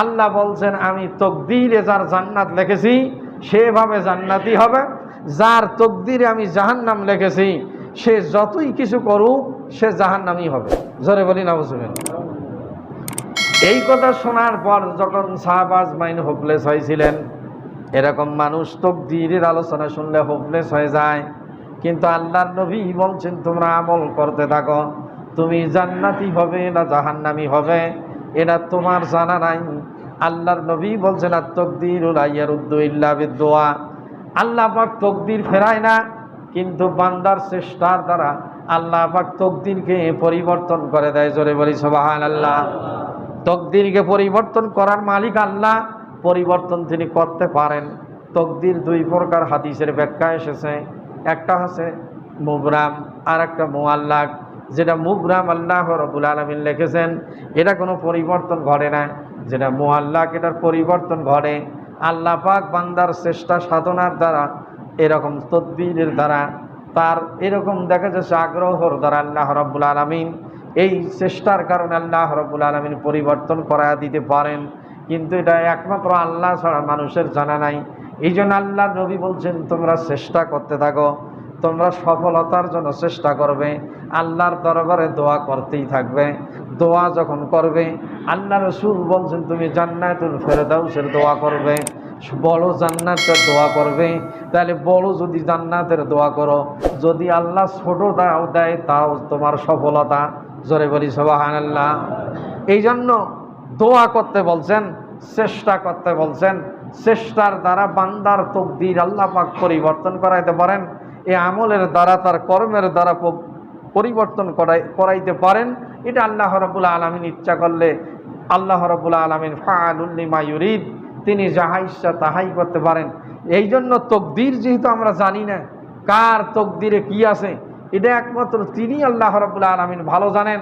আল্লাহ বলছেন, আমি তকদিরে যার জান্নাত লিখেছি, সেভাবে জান্নাতি হবে। যার তকদিরে আমি জাহান্নাম লিখেছি, সে যতই কিছু করুক, সে জাহান্নামই হবে। জোরে বলি না বুঝবেন এই কথা শোনার পর যখন শাহবাজ মাইন হোপলেস হয়েছিলেন, এরকম মানুষ তকদিরের আলোচনা শুনলে হোপলেস হয়ে যায়। কিন্তু আল্লাহর নবী বলছেন, তোমরা আমল করতে থাকো, তুমি জান্নাতি হবে না জাহান্নামি হবে? এটা তোমার জানা নাই। আল্লাহর নবী বলছেন, আর তকদির উদ্দুল্লাহ দোয়া আল্লাহ পাক তকদির ফেরায় না, কিন্তু বান্দার চেষ্টার দ্বারা আল্লাহ পাক তকদিরকে পরিবর্তন করে দেয়। জোরে বলি সবাহান আল্লাহ তকদিরকে পরিবর্তন করার মালিক আল্লাহ, পরিবর্তন তিনি করতে পারেন। তকদির দুই প্রকার হাদিসের ব্যাখ্যা এসেছে। একটা হচ্ছে মুবরাম আর একটা মোয়াল্লাক যেটা মুবরাম আল্লাহ রবুল আলমিন লিখেছেন, এটা কোনো পরিবর্তন ঘটে না। যেটা মোয়াল্লাক এটার পরিবর্তন ঘটে। আল্লাহ পাক বান্দার চেষ্টা সাধনার দ্বারা, এরকম তদ্বিরের দ্বারা, তার এরকম দেখা যাচ্ছে আগ্রহর দ্বারা আল্লাহ রব্বুল আলমিন এই চেষ্টার কারণে আল্লাহ রব্বুল আলমিন পরিবর্তন করা দিতে পারেন। কিন্তু এটা একমাত্র আল্লাহ ছাড়া মানুষের জানা নাই। এই জন্য আল্লাহ নবী বলছেন, তোমরা চেষ্টা করতে থাকো। তোমরা সফলতার জন্য চেষ্টা করবে। আল্লাহর দরবারে দোয়া করতেই থাকবে। দোয়া যখন করবে, আল্লাহ রসুল বলছেন, তুমি জান্নাতুল ফেরদাউসের দোয়া করবে। বড় জান্নাতের দোয়া করবে। তাহলে বড় যদি জান্নাতের দোয়া করো। যদি আল্লাহ ছোট দাও, দেয়, তাও তোমার সফলতা। জোরে বলি সবাহান আল্লাহ এই জন্য দোয়া করতে বলছেন, চেষ্টা করতে বলছেন, চেষ্টার দ্বারা বান্দার তকদির আল্লাহ পাক পরিবর্তন করাইতে পারেন। এই আমলের দ্বারা, তার কর্মের দ্বারা পরিবর্তন করাই, করাইতে পারেন। এটা আল্লাহ রবুল্লা আলমিন ইচ্ছা করলে আল্লাহ রবুল্লা আলমিন ফাআলুল্লিমা ইউরিদ, তিনি যাহা ইচ্ছা তাহাই করতে পারেন। এই জন্য তকদির যেহেতু আমরা জানি না, কার তকদিরে কি আছে, এটা একমাত্র তিনি আল্লাহ রবুল্লা আলমিন ভালো জানেন।